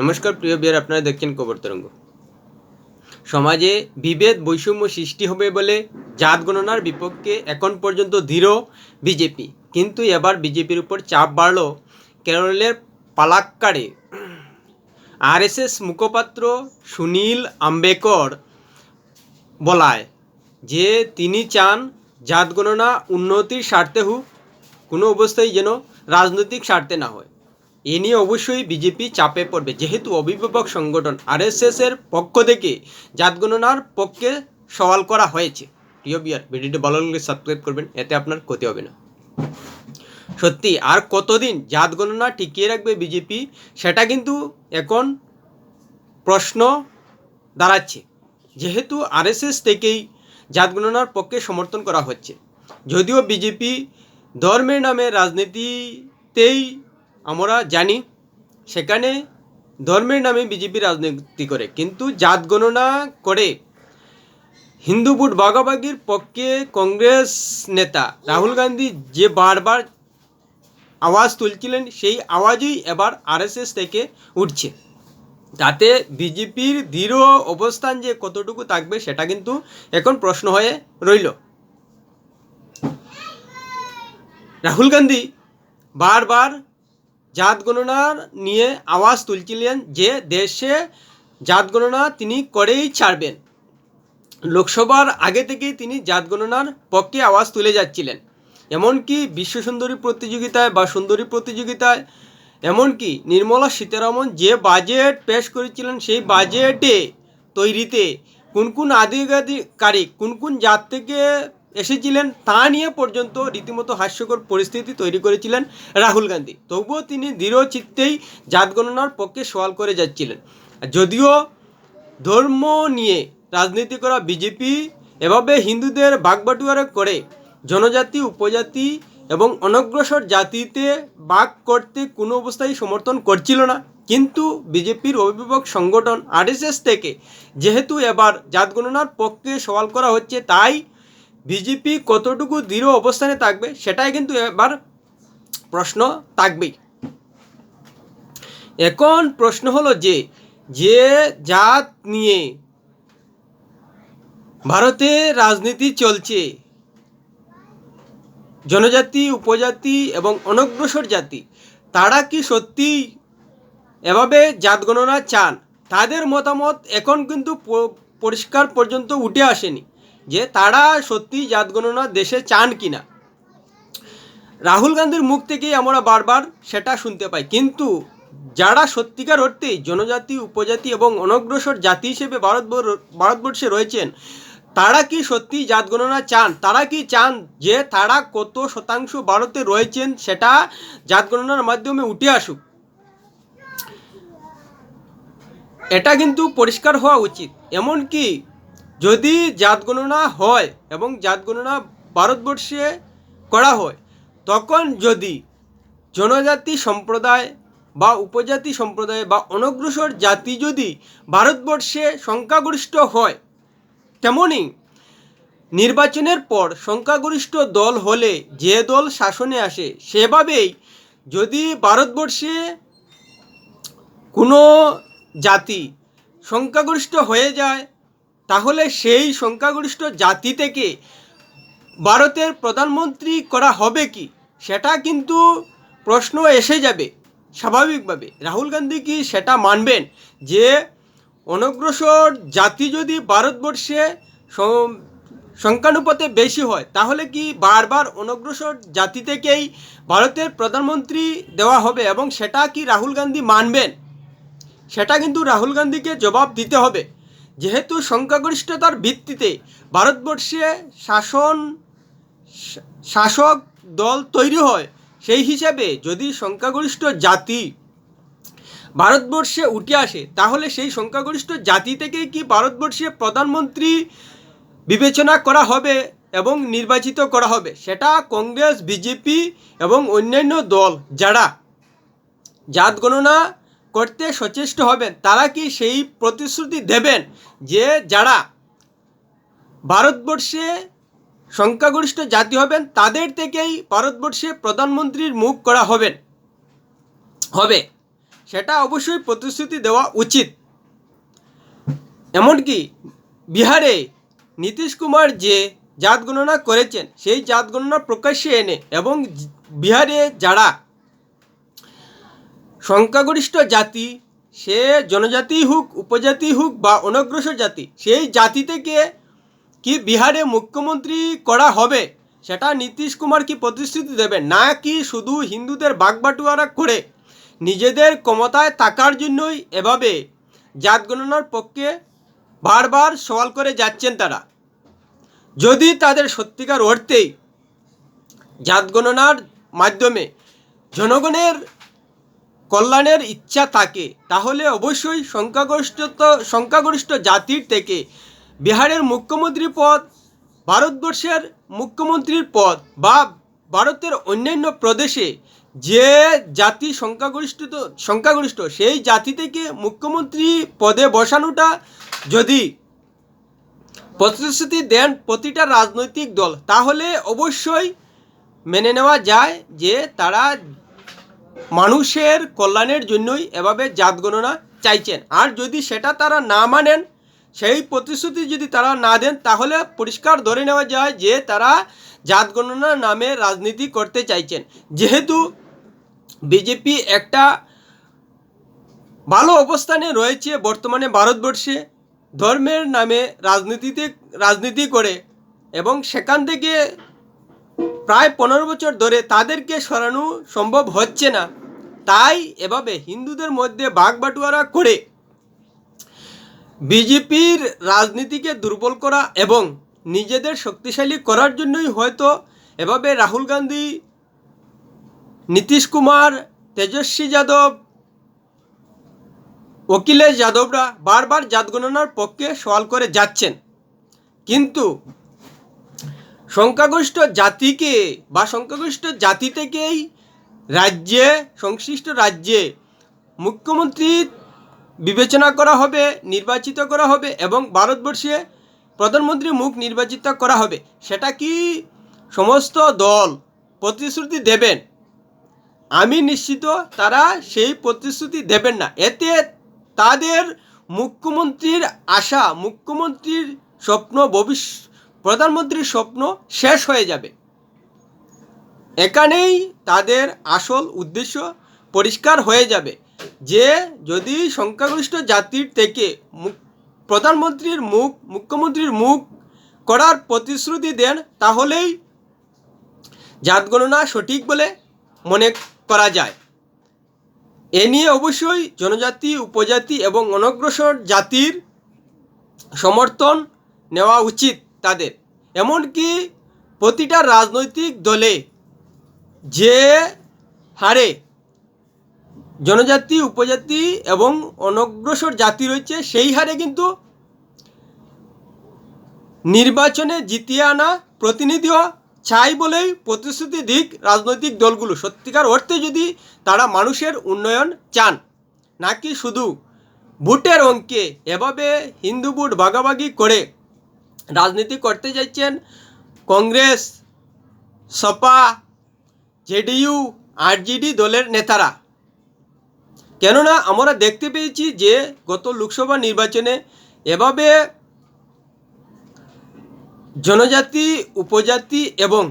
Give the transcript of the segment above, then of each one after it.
নমস্কার, প্রিয় বিয়ার, আপনারা দেখছেন কবর তরঙ্গ। সমাজে বিভেদ বৈষম্য সৃষ্টি হবে বলে জাত গণনার বিপক্ষে এখন পর্যন্ত দৃঢ় বিজেপি। কিন্তু এবার বিজেপির উপর চাপ বাড়ল কেরলের পালাক্কাড়ে। আরএসএস মুখপাত্র সুনীল আম্বেকর বলায় যে তিনি চান জাত গণনা উন্নতির স্বার্থে হোক, কোনো অবস্থায় যেন রাজনৈতিক স্বার্থে না হয়। এ নিয়ে অবশ্যই বিজেপি চাপে পড়বে। যেহেতু অভিভাবক সংগঠন আরএসএস এর পক্ষ থেকে জাত গণনার পক্ষে সওয়াল করা হয়েছে। প্রিয় বিয়ার ভিডিওটি ভালো লাগলে সাবস্ক্রাইব করবেন, এতে আপনার ক্ষতি হবে না। সত্যি, আর কতদিন জাত গণনা টিকিয়ে রাখবে বিজেপি, সেটা কিন্তু এখন প্রশ্ন দাঁড়াচ্ছে। যেহেতু আরএসএস থেকেই জাত গণনার পক্ষে সমর্থন করা হচ্ছে। যদিও বিজেপি ধর্মের নামে রাজনীতিতেই আমরা জানি সেখানে ধর্মের নামে বিজেপি রাজনীতি করে, কিন্তু জাত গণনা করে হিন্দু ভোট ভাগাভাগির পক্ষে কংগ্রেস নেতা রাহুল গান্ধী যে বারবার আওয়াজ তুলছিলেন, সেই আওয়াজই এবার আরএসএস থেকে উঠছে। তাতে বিজেপির দৃঢ় অবস্থান যে কতটুকু থাকবে, সেটা কিন্তু এখন প্রশ্ন হয়ে রইল। রাহুল গান্ধী বারবার জাত গণনা নিয়ে আওয়াজ তুলছিলেন যে দেশে জাত গণনা তিনি করেই ছাড়বেন। লোকসভার আগে থেকেই তিনি জাত গণনার পক্ষে আওয়াজ তুলে যাচ্ছিলেন। এমনকি বিশ্ব সুন্দরী প্রতিযোগিতায় বা সুন্দরী প্রতিযোগিতায়, এমনকি নির্মলা সীতারামন যে বাজেট পেশ করেছিলেন সেই বাজেটে তৈরিতে কোন কোন আধিকারিক, কোন কোন জাত থেকে এসেছিলেন তা নিয়ে পর্যন্ত রীতিমতো হাস্যকর পরিস্থিতি তৈরি করেছিলেন রাহুল গান্ধী। তবুও তিনি দৃঢ় চিত্তেই জাত গণনার পক্ষে সওয়াল করে যাচ্ছিলেন। যদিও ধর্ম নিয়ে রাজনীতি করা বিজেপি এভাবে হিন্দুদের বাগবাটুয়ারা করে, জনজাতি, উপজাতি এবং অনগ্রসর জাতিতে বাক করতে কোনো অবস্থায় সমর্থন করছিল না। কিন্তু বিজেপির অভিভাবক সংগঠন আরএসএস থেকে যেহেতু এবার জাত গণনার পক্ষে সওয়াল করা হচ্ছে, তাই বিজেপি কতটুকু দৃঢ় অবস্থানে থাকবে সেটাই কিন্তু এবার প্রশ্ন থাকবেই। এখন প্রশ্ন হলো যে যে জাত নিয়ে ভারতে রাজনীতি চলছে, জনজাতি, উপজাতি এবং অনগ্রসর জাতি, তারা কি সত্যি এভাবে জাত গণনা চান? তাদের মতামত এখন কিন্তু পরিষ্কার পর্যন্ত উঠে আসেনি। যে তারা সত্যি জাত গণনা দেশে চান কি না রাহুল গান্ধীর মুখ থেকেই আমরা বারবার সেটা শুনতে পাই। কিন্তু যারা সত্যিকার অর্থেই জনজাতি, উপজাতি এবং অনগ্রসর জাতি হিসেবে ভারতবর- ভারতবর্ষে রয়েছেন, তারা কি সত্যি জাত গণনা চান? তারা কি চান যে তারা কত শতাংশ ভারতে রয়েছেন সেটা জাত গণনার মাধ্যমে উঠে আসুক? এটা কিন্তু পরিষ্কার হওয়া উচিত। এমনকি যদি জাত গণনা হয় এবং জাত গণনা ভারতবর্ষে করা হয়, তখন যদি জনজাতি সম্প্রদায় বা উপজাতি সম্প্রদায় বা অনগ্রসর জাতি যদি ভারতবর্ষে সংখ্যাগরিষ্ঠ হয় তেমনই নির্বাচনের পর সংখ্যাগরিষ্ঠ দল হলে যে দল শাসনে আসে, সেভাবেই যদি ভারতবর্ষে কোনো জাতি সংখ্যাগরিষ্ঠ হয়ে যায় তাহলে সেই সংখ্যাগরিষ্ঠ জাতি থেকে ভারতের প্রধানমন্ত্রী করা হবে কি? সেটা কিন্তু প্রশ্ন এসে যাবে, স্বাভাবিকভাবে। রাহুল গান্ধী কি সেটা মানবেন? যে অনগ্রসর জাতি যদি ভারতবর্ষে সংখ্যানুপাতে বেশি হয়, তাহলে কি বারবার অনগ্রসর জাতি থেকেই ভারতের প্রধানমন্ত্রী দেওয়া হবে এবং সেটা কি রাহুল গান্ধী মানবেন? সেটা কিন্তু রাহুল গান্ধীকে জবাব দিতে হবে। যেহেতু সংখ্যাগরিষ্ঠতার ভিত্তিতে ভারতবর্ষে শাসন, শাসক দল তৈরি হয়, সেই হিসাবে যদি সংখ্যাগরিষ্ঠ জাতি ভারতবর্ষে উঠে আসে, তাহলে সেই সংখ্যাগরিষ্ঠ জাতি থেকেই কি ভারতবর্ষে প্রধানমন্ত্রী বিবেচনা করা হবে এবং নির্বাচিত করা হবে? সেটা কংগ্রেস, বিজেপি এবং অন্যান্য দল যারা জাত গণনা করতে সচেষ্ট হবেন, তারা কি সেই প্রতিশ্রুতি দেবেন যে যারা ভারতবর্ষে সংখ্যাগরিষ্ঠ জাতি হবেন, তাদের থেকেই ভারতবর্ষে প্রধানমন্ত্রীর মুখ করা হবেন হবে। সেটা অবশ্যই প্রতিশ্রুতি দেওয়া উচিত। এমনকি বিহারে নীতিশ কুমার যে জাত গণনা করেছেন, সেই জাত গণনা প্রকাশ্যে এনে এবং বিহারে যারা সংখ্যাগরিষ্ঠ জাতি, সে জনজাতি হোক, উপজাতি হোক বা অনগ্রসর জাতি, সেই জাতি থেকে কি বিহারে মুখ্যমন্ত্রী করা হবে? সেটা নীতিশ কুমার কি প্রতিশ্রুতি দেবে না কি শুধু হিন্দুদের বাগবাটুয়ারা করে নিজেদের ক্ষমতায় থাকার জন্যই এভাবে জাত গণনার পক্ষে বারবার সওয়াল করে যাচ্ছেন তারা? যদি তাদের সত্যিকার অর্থেই জাত গণনার মাধ্যমে জনগণের কল্যাণের ইচ্ছা থাকে, তাহলে অবশ্যই সংখ্যাগরিষ্ঠ সংখ্যাগরিষ্ঠ জাতির থেকে বিহারের মুখ্যমন্ত্রী পদ, ভারতবর্ষের মুখ্যমন্ত্রীর পদ বা ভারতের অন্যান্য প্রদেশে যে জাতি সংখ্যাগরিষ্ঠ সংখ্যাগরিষ্ঠ সেই জাতি থেকে মুখ্যমন্ত্রী পদে বসানোটা যদি প্রতিশ্রুতি দেন প্রতিটা রাজনৈতিক দল, তাহলে অবশ্যই মেনে নেওয়া যায় যে তারা মানুষের কল্যাণের জন্যই এভাবে জাত গণনা চাইছেন। আর যদি সেটা তারা না মানেন, সেই প্রতিশ্রুতি যদি তারা না দেন, তাহলে পরিষ্কার ধরে নেওয়া যায় যে তারা জাত গণনার নামে রাজনীতি করতে চাইছেন। যেহেতু বিজেপি একটা ভালো অবস্থানে রয়েছে বর্তমানে ভারতবর্ষে, ধর্মের নামে রাজনীতিতে, রাজনীতি করে এবং সেখান থেকে প্রায় পনেরো বছর ধরে তাদেরকে সরানো সম্ভব হচ্ছে না। তাই এভাবে হিন্দুদের মধ্যে বাগবাটুয়ারা করে বিজেপির রাজনীতিকে দুর্বল করা এবং নিজেদের শক্তিশালী করার জন্যই হয়তো এভাবে রাহুল গান্ধী, নীতিশ কুমার, তেজস্বী যাদব, অখিলেশ যাদবরা বারবার জাত গণনার পক্ষে সওয়াল করে যাচ্ছেন। কিন্তু সংখ্যাগরিষ্ঠ জাতিকে বা সংখ্যাগরিষ্ঠ জাতি থেকেই রাজ্যে, সংশ্লিষ্ট রাজ্যে মুখ্যমন্ত্রী বিবেচনা করা হবে, নির্বাচিত করা হবে এবং ভারতবর্ষে প্রধানমন্ত্রী মুখ নির্বাচিত করা হবে। সেটা কি সমস্ত দল প্রতিশ্রুতি দেবেন? আমি নিশ্চিত তারা সেই প্রতিশ্রুতি দেবেন না। এতে তাদের মুখ্যমন্ত্রীর আশা, মুখ্যমন্ত্রীর স্বপ্ন ভবিষ্য প্রধানমন্ত্রীর স্বপ্ন শেষ হয়ে যাবে। এখানেই তাদের আসল উদ্দেশ্য পরিষ্কার হয়ে যাবে যে, যদি সংখ্যাগরিষ্ঠ জাতির থেকে প্রধানমন্ত্রীর মুখ, মুখ্যমন্ত্রীর মুখ করার প্রতিশ্রুতি দেন, তাহলেই জাত গণনা সঠিক বলে মনে করা যায়। এ নিয়ে অবশ্যই জনজাতি, উপজাতি এবং অনগ্রসর জাতির সমর্থন নেওয়া উচিত। তাদের। এমনকি প্রতিটা রাজনৈতিক দলে যে হারে জনজাতি, উপজাতি এবং অনগ্রসর জাতি রয়েছে, সেই হারে কিন্তু নির্বাচনে জিতিয়ে আনা প্রতিনিধিও চাই বলেই প্রতিশ্রুতি দিক রাজনৈতিক দলগুলো। সত্যিকার অর্থে যদি তারা মানুষের উন্নয়ন চান, নাকি শুধু ভোটের অঙ্কে এভাবে হিন্দু ভোট ভাগাভাগি করে রাজনীতি করতে যাচ্ছেন কংগ্রেস, সপা, জেডিইউ, আরজেডি দলের নেতারা। কেননা আমরা দেখতে পেয়েছি যে গত লোকসভা নির্বাচনে এভাবে জনজাতি, উপজাতি এবং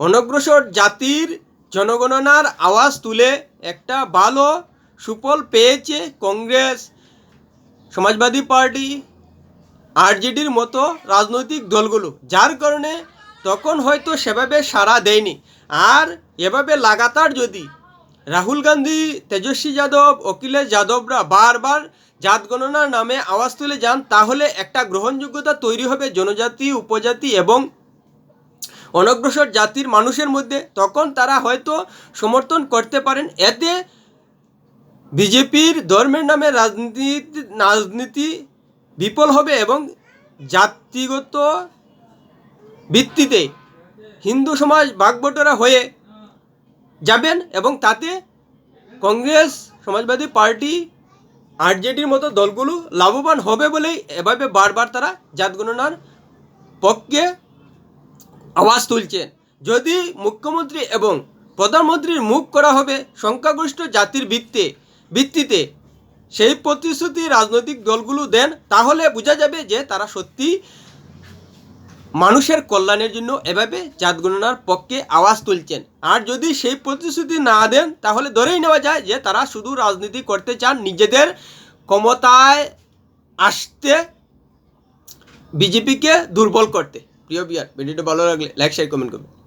অনগ্রসর জাতির জনগণনার আওয়াজ তুলে একটা ভালো সুফল পেয়েছে কংগ্রেস, সমাজবাদী পার্টি আরজেডির মতো রাজনৈতিক দলগুলো, যার কারণে তখন হয়তো সেভাবে সাড়া দেয়নি। আর এভাবে লাগাতার যদি রাহুল গান্ধী, তেজস্বী যাদব, অখিলেশ যাদবরা বারবার জাত গণনার নামে আওয়াজ তুলে যান, তাহলে একটা গ্রহণযোগ্যতা তৈরি হবে জনজাতি, উপজাতি এবং অনগ্রসর জাতির মানুষের মধ্যে। তখন তারা হয়তো সমর্থন করতে পারেন। এতে বিজেপির ধর্মের নামে রাজনীতি রাজনীতি বিফল হবে এবং জাতিগত ভিত্তিতে হিন্দু সমাজ ভাগবটোরা হয়ে যাবেন এবং তাতে কংগ্রেস, সমাজবাদী পার্টি, আরজেডির মতো দলগুলো লাভবান হবে বলেই এভাবে বারবার তারা জাত গণনার পক্ষে আওয়াজ তুলছেন যদি মুখ্যমন্ত্রী এবং প্রধানমন্ত্রীর মুখ করা হবে সংখ্যাগরিষ্ঠ জাতির ভিত্তে ভিত্তিতে সেই প্রতিশ্রুতি রাজনৈতিক দলগুলো দেন, তাহলে বোঝা যাবে যে তারা সত্যি মানুষের কল্যাণের জন্য এভাবে জাত গণনার পক্ষে আওয়াজ তুলছেন। আর যদি সেই প্রতিশ্রুতি না দেন, তাহলে ধরেই নেওয়া যায় যে তারা শুধু রাজনীতি করতে চান নিজেদের ক্ষমতায় আসতে বিজেপিকে দুর্বল করতে। প্রিয় বিয়ার, ভিডিওটা ভালো লাগলে লাইক শেয়ার কমেন্ট করবেন।